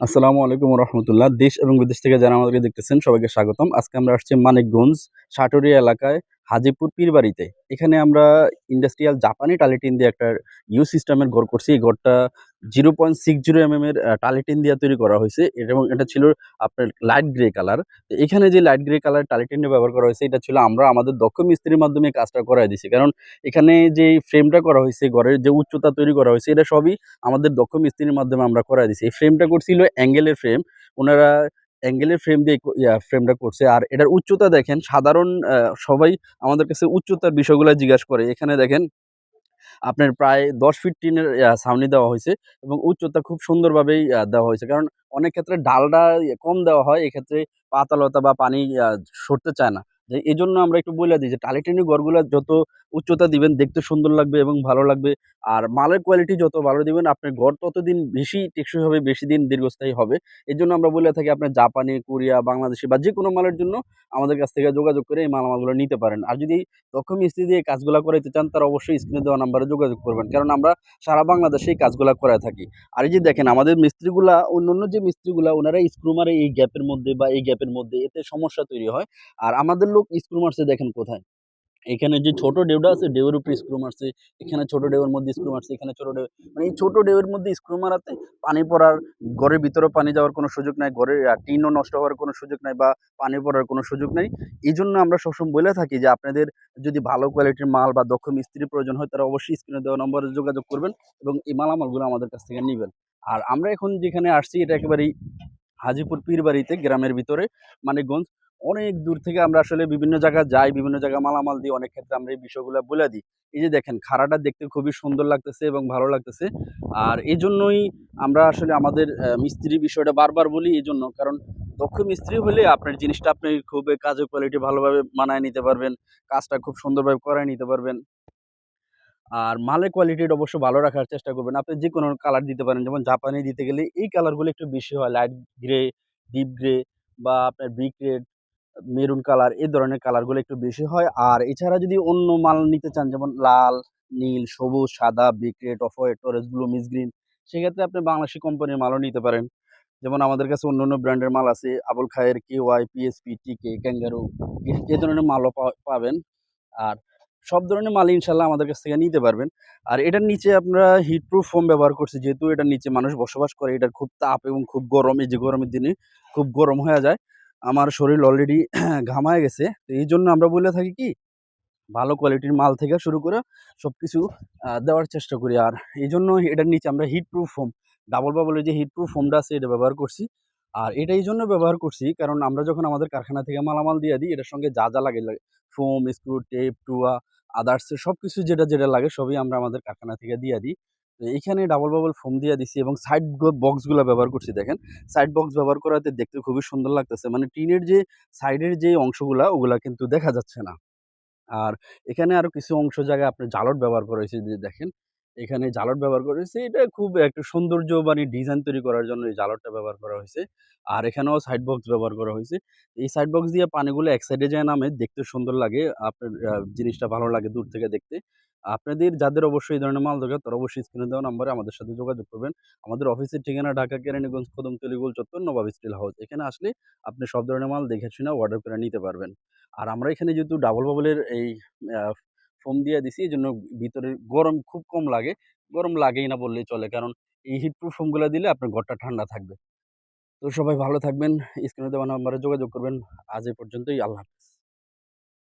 আসসালামু আলাইকুম রহমতুল্লাহ দেশ এবং বিদেশ থেকে যারা আমাদেরকে দেখতেছেন, সবাইকে স্বাগতম। আজকে আমরা আসছি মানিকগঞ্জ সাটুরিয়া এলাকায়। হাজিপুর পীরবাড়িতে। এখানে আমরা ইন্ডাস্ট্রিয়াল জাপানি টালিটিন দিয়ে একটা ইউ সিস্টেমের ঘর করছি। এই ঘরটা zero point six zero M এর টালিটিন দিয়ে তৈরি করা হয়েছে। এবং এটা ছিল আপনার লাইট গ্রে কালার। তো এখানে যে লাইট গ্রে কালার টালিটিনটা ব্যবহার করা হয়েছে, এটা ছিল আমরা আমাদের দক্ষ মিস্ত্রির মাধ্যমে কাজটা করাই দিছি। কারণ এখানে যে ফ্রেমটা করা হয়েছে ঘরের যে উচ্চতা তৈরি করা হয়েছে, এটা সবই আমাদের দক্ষ মিস্ত্রির মাধ্যমে আমরা করাই দিছি। এই ফ্রেমটা করছিল অ্যাঙ্গেলের ফ্রেম। ওনারা অ্যাঙ্গেলের ফ্রেম দিয়ে ফ্রেমটা করছে। আর এটার উচ্চতা দেখেন, সাধারণ সবাই আমাদের কাছে উচ্চতার বিষয়গুলো জিজ্ঞাসা করে। এখানে দেখেন, আপনার প্রায় দশ ফিট টিনের ছাউনি দেওয়া হয়েছে এবং উচ্চতা খুব সুন্দরভাবেই দেওয়া হয়েছে। কারণ অনেক ক্ষেত্রে ডালটা কম দেওয়া হয়, এক্ষেত্রে পাতালতা বা পানি সরতে চায় না। এই জন্য আমরা একটু বলে দিই যে টালিটানি ঘরগুলো যত উচ্চতা দিবেন, দেখতে সুন্দর লাগবে এবং ভালো লাগবে। আর মালের কোয়ালিটি যত ভালো দিবেন, আপনার ঘর ততদিন বেশি টেকসই হবে, বেশি দিন দীর্ঘস্থায়ী হবে। এই জন্য আমরা বলে থাকি আপনার জাপানি, কোরিয়া, বাংলাদেশি বা যে কোনো মালের জন্য আমাদের কাছ থেকে যোগাযোগ করে এই মালামালগুলো নিতে পারেন। আর যদি দক্ষ মিস্ত্রি দিয়ে কাজগুলো করাইতে চান, তারা অবশ্যই স্ক্রিনে দেওয়া নাম্বারে যোগাযোগ করবেন। কারণ আমরা সারা বাংলাদেশে এই কাজগুলো করে থাকি। আর এই যে দেখেন, আমাদের মিস্ত্রিগুলা অন্য অন্য যে মিস্ত্রিগুলা, ওনারা স্ক্রু মারে এই গ্যাপের মধ্যে বা এই গ্যাপের মধ্যে, এতে সমস্যা তৈরি হয়। আর আমাদের লোক স্ক্রু মারছে দেখেন কোথায়। এখানে যে ছোট ডেউটা আছে ডেউয়ের উপরে স্ক্রু মারছে, এখানে ছোট ডেউয়ের মধ্যে স্ক্রু মারছে, এখানে ছোট ডেউ মানে এই ছোট ডেউয়ের মধ্যে স্ক্রু মারাতে পানি পড়ার, ঘরের ভিতরে পানি যাওয়ার কোনো সুযোগ নাই, ঘরের টিনও নষ্ট হওয়ার কোনো সুযোগ নাই বা পানি পড়ার কোনো সুযোগ নাই। এই জন্য আমরা সবসময় বলে থাকি যে, আপনাদের যদি ভালো কোয়ালিটির মাল বা দক্ষ মিস্ত্রির প্রয়োজন হয়, তারা অবশ্যই স্ক্রিনে দেওয়া নম্বরে যোগাযোগ করবেন এবং এই মালামালগুলো আমাদের কাছ থেকে নেবেন। আর আমরা এখন যেখানে আসছি, এটা একেবারেই হাজিপুর পীরবাড়িতে, গ্রামের ভিতরে, মানিকগঞ্জ। অনেক দূর থেকে আমরা আসলে বিভিন্ন জায়গায় যাই বিভিন্ন জায়গায় মালামাল দিই অনেক ক্ষেত্রে আমরা এই বিষয়গুলো বলে দিই এই যে দেখেন খাড়াটা দেখতে খুবই সুন্দর লাগতেছে এবং ভালো লাগতেছে আর এই জন্যই আমরা আসলে আমাদের মিস্ত্রি বিষয়টা বারবার বলি এই জন্য কারণ দক্ষ মিস্ত্রি হলে আপনার জিনিসটা আপনি খুব কাজের কোয়ালিটি ভালোভাবে মানায় নিতে পারবেন কাজটা খুব সুন্দরভাবে করায় নিতে পারবেন আর মালের কোয়ালিটিটা অবশ্য ভালো রাখার চেষ্টা করবেন। আপনি যে কোনো কালার দিতে পারেন। যেমন জাপানি দিতে গেলে এই কালারগুলো একটু বেশি হয়। লাইট গ্রে, ডিপ গ্রে বা আপনার ব্রিক রেড, মেরুন কালার এই ধরনের কালারগুলো একটু বেশি হয়। আর এছাড়া যদি অন্য মাল নিতে চান যেমন লাল, নীল, সবুজ, সাদা, ব্রিক রেড, অফ হোয়াইট, টরেস ব্লু, মিস গ্রিন সেক্ষেত্রে আপনি বাংলাদেশি কোম্পানির মালও নিতে পারেন। যেমন আমাদের কাছে অন্য অন্য ব্র্যান্ডের মাল আছে। Abul Khayer, KY, PSP, TK, kangaroo এ ধরনের মালও পাবেন। আর সব ধরনের মাল ইনশাল্লাহ আমাদের কাছ থেকে নিতে পারবেন। আর এটার নিচে আমরা হিট প্রুফ ফোম ব্যবহার করছি। যেহেতু এটার নিচে মানুষ বসবাস করে, এটার খুব তাপ এবং খুব গরম। এই যে গরমের দিনে খুব গরম হয়ে যায়। আমার শরীর অলরেডি ঘামায় গেছে। তো এই জন্য আমরা বলে থাকি কি, ভালো কোয়ালিটির মাল থেকে শুরু করে সব কিছু দেওয়ার চেষ্টা করি। আর এই জন্য এটার নিচে আমরা হিট প্রুফ ফোম, ডাবল বাবলের যে হিট প্রুফ ফোমটা আছে এটা ব্যবহার করছি। আর এটা এই জন্য ব্যবহার করছি কারণ আমরা যখন আমাদের কারখানা থেকে মালামাল দিয়ে দিই এটার সঙ্গে যা, যা লাগে লাগে ফোম, স্ক্রু, টেপ, টুয়া, আদার্স সব কিছু যেটা, যেটা লাগে সবই আমরা আমাদের কারখানা থেকে দিয়ে দিই। এইখানে ডাবল বাবল ফোম দিয়ে দিছি এবং সাইড বক্সগুলো ব্যবহার করছি দেখেন। সাইড বক্স ব্যবহার করাতে দেখতে খুবই সুন্দর লাগতেছে। মানে টিনের যে সাইডের যে অংশগুলা ওগুলা কিন্তু দেখা যাচ্ছে না। আর এখানে আরও কিছু অংশ জায়গায় আপনি জালট ব্যবহার করা হয়েছে দেখেন, এখানে জালট ব্যবহার করা হয়েছে। এটা খুব একটা সৌন্দর্য মানে ডিজাইন তৈরি করার জন্য এই জালটটা ব্যবহার করা হয়েছে। আর এখানেও সাইড বক্স ব্যবহার করা হয়েছে। এই সাইড বক্স দিয়ে পানিগুলো এক সাইডে যায় নামে, দেখতে সুন্দর লাগে। আপনার জিনিসটা ভালো লাগে দূর থেকে দেখতে। আপনাদের, যাদের অবশ্যই এই ধরনের মাল দরকার, তারা অবশ্যই স্ক্রিনে দেওয়া নাম্বারে আমাদের সাথে যোগাযোগ করবেন। আমাদের অফিসের ঠিকানা ঢাকা, কেরানীগঞ্জ কদমতলী গোল চত্বর, নবাব স্টিল হাউস। এখানে আসলে আপনি সব ধরনের মাল দেখে শুনে অর্ডার করে নিতে পারবেন। আর আমরা এখানে যেহেতু ডাবল বাবলের এই ফোম দিয়ে দিছি এই জন্য ভিতরে গরম খুব কম লাগে। গরম লাগেই না বললেই চলে। কারণ এই হিট প্রুফ ফোমগুলো দিলে আপনার ঘরটা ঠান্ডা থাকবে। তো সবাই ভালো থাকবেন। স্ক্রিনে দেওয়া নাম্বারে যোগাযোগ করবেন। আজ এ পর্যন্তই। আল্লাহ হাফেজ।